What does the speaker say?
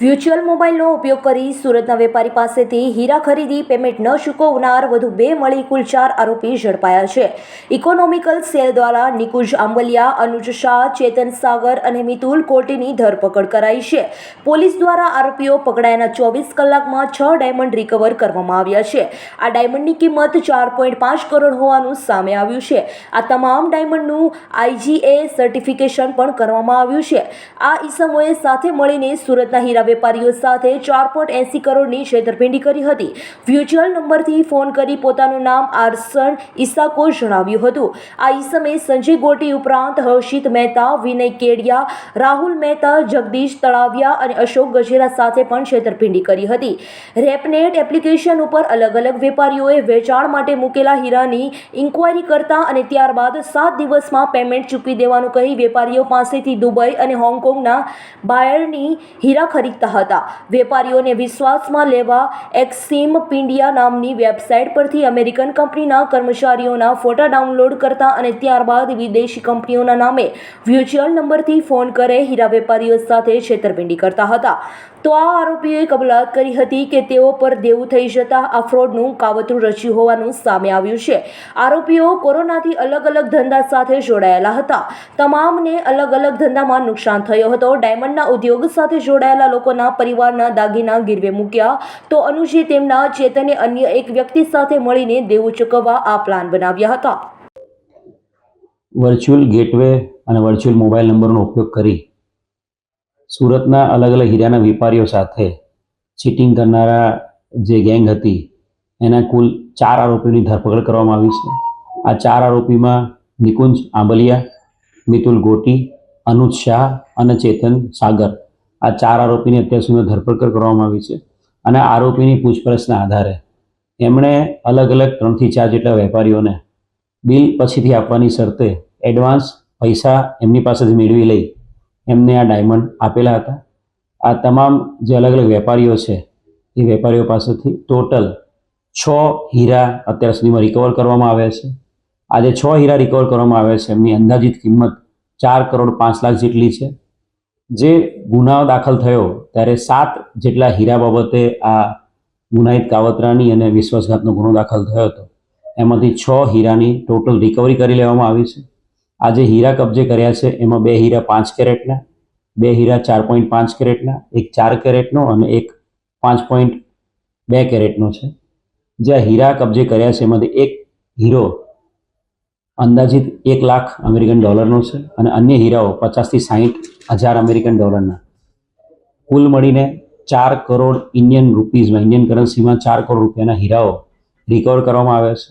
વ્યુચ્યુઅલ મોબાઈલનો ઉપયોગ કરી સુરતના વેપારી પાસેથી હીરા ખરીદી પેમેન્ટ ન ચૂકવનાર વધુ બે મળી કુલ ચાર આરોપી ઝડપાયા છે. ઇકોનોમિકલ સેલ દ્વારા નિકુંજ આંબલિયા, અનુજ શાહ, ચેતન સાગર અને મિતુલ કોટીની ધરપકડ કરાઈ છે. પોલીસ દ્વારા આરોપીઓ પકડાયાના ચોવીસ કલાકમાં છ ડાયમંડ રિકવર કરવામાં આવ્યા છે. આ ડાયમંડની કિંમત ચાર પોઈન્ટ પાંચ કરોડ હોવાનું સામે આવ્યું છે. આ તમામ ડાયમંડનું આઈજીએ સર્ટિફિકેશન પણ કરવામાં આવ્યું છે. આ ઈસમોએ સાથે મળીને સુરતના હીરા વેપારીઓ સાથે ચાર પોઈન્ટ એંસી કરોડની છેતરપિંડી કરી હતી. વ્યુચ્યુઅલ નંબરથી ફોન કરી પોતાનું નામ આરસન ઈસાકો જણાવ્યું હતું. આ ઈસમે સંજય ગોટી ઉપરાંત હર્ષિત મહેતા, વિનય કેડિયા, રાહુલ મહેતા, જગદીશ તળાવિયા અને અશોક ગજેરા સાથે પણ છેતરપિંડી કરી હતી. રેપનેટ એપ્લિકેશન ઉપર અલગ અલગ વેપારીઓએ વેચાણ માટે મૂકેલા હીરાની ઇન્કવાયરી કરતા અને ત્યારબાદ સાત દિવસમાં પેમેન્ટ ચૂકવી દેવાનું કહી વેપારીઓ પાસેથી દુબઈ અને હોંગકોંગના બાયરની હીરા ખરીદતા હતા. વેપારીઓને વિશ્વાસમાં લેવા એક્સિમ પિંડિયા નામની વેબસાઇટ પરથી અમેરિકન કંપનીના કર્મચારીઓના ફોટા ડાઉનલોડ કરતા અને ત્યારબાદ વિદેશી કંપનીઓના નામે વ્યુચ્યુઅલ નંબરથી ફોન કરે હીરા વેપારીઓ સાથે છેતરપિંડી કરતા હતા. તો આ આરોપીઓએ કબૂલાત કરી હતી કે તેઓ પર દેવું થઈ જતા આ ફ્રોડનું કાવતરું રચ્યું હોવાનું સામે આવ્યું છે. આરોપીઓ કોરોનાથી અલગ અલગ ધંધા સાથે જોડાયેલા હતા. તમામને અલગ અલગ ધંધામાં નુકસાન થયો હતો. ડાયમંડના ઉદ્યોગ સાથે જોડાયેલા લોકોના પરિવારના દાગીના ગીરવે મૂક્યા. તો અનુજે તેમના ચેતને અન્ય એક વ્યક્તિ સાથે મળીને દેવું ચૂકવવા આ પ્લાન બનાવ્યા હતા. વર્ચ્યુઅલ ગેટવે અને વર્ચ્યુઅલ મોબાઈલ નંબરનો ઉપયોગ કરી સુરતના અલગ અલગ હીરાના વેપારીઓ સાથે ચીટિંગ કરનારા જે ગેંગ હતી, એના કુલ ચાર આરોપીની ધરપકડ કરવામાં આવી છે. આ ચાર આરોપીમાં નિકુંજ આંબલિયા, મિતુલ ગોટી, અનુજ શાહ અને ચેતન સાગર. આ ચાર આરોપીની અત્યાર સુધી ધરપકડ કરવામાં આવી છે અને આરોપીની પૂછપરછના આધારે એમણે અલગ અલગ ત્રણથી ચાર જેટલા વેપારીઓને બિલ પછીથી આપવાની શરતે એડવાન્સ પૈસા એમની પાસેથી મેળવી લઈ એમને આ ડાયમંડ આપેલા હતા. આ તમામ જે અલગ અલગ વેપારીઓ છે, એ વેપારીઓ પાસેથી ટોટલ છ હીરા અત્યાર સુધીમાં રિકવર કરવામાં આવ્યા છે. આજે છ હીરા રિકવર કરવામાં આવ્યા છે. એમની અંદાજિત કિંમત ચાર કરોડ પાંચ લાખ જેટલી છે. જે ગુનાઓ દાખલ થયો ત્યારે સાત જેટલા હીરા બાબતે આ ગુનાહિત કાવતરાની અને વિશ્વાસઘાતનો ગુનો દાખલ થયો હતો. એમાંથી છ હીરાની ટોટલ રિકવરી કરી લેવામાં આવી છે. આ જે હીરા કબજે કર્યા છે. એમાં બે હીરા પાંચ કેરેટના, બે હીરા ચાર પોઈન્ટ પાંચ કેરેટના, એક ચાર કેરેટનો અને એક પાંચ પોઈન્ટ બે કેરેટનો છે. જે હીરા કબજે કર્યા છે, એમાંથી એક હીરો અંદાજિત એક લાખ અમેરિકન ડોલરનો છે અને અન્ય હીરાઓ પચાસથી સાહીઠ હજાર અમેરિકન ડોલરના. કુલ મળીને ચાર કરોડ ઇન્ડિયન રૂપીઝમાં, ઇન્ડિયન કરન્સીમાં ચાર કરોડ રૂપિયાના હીરાઓ રિકવર કરવામાં આવ્યા છે.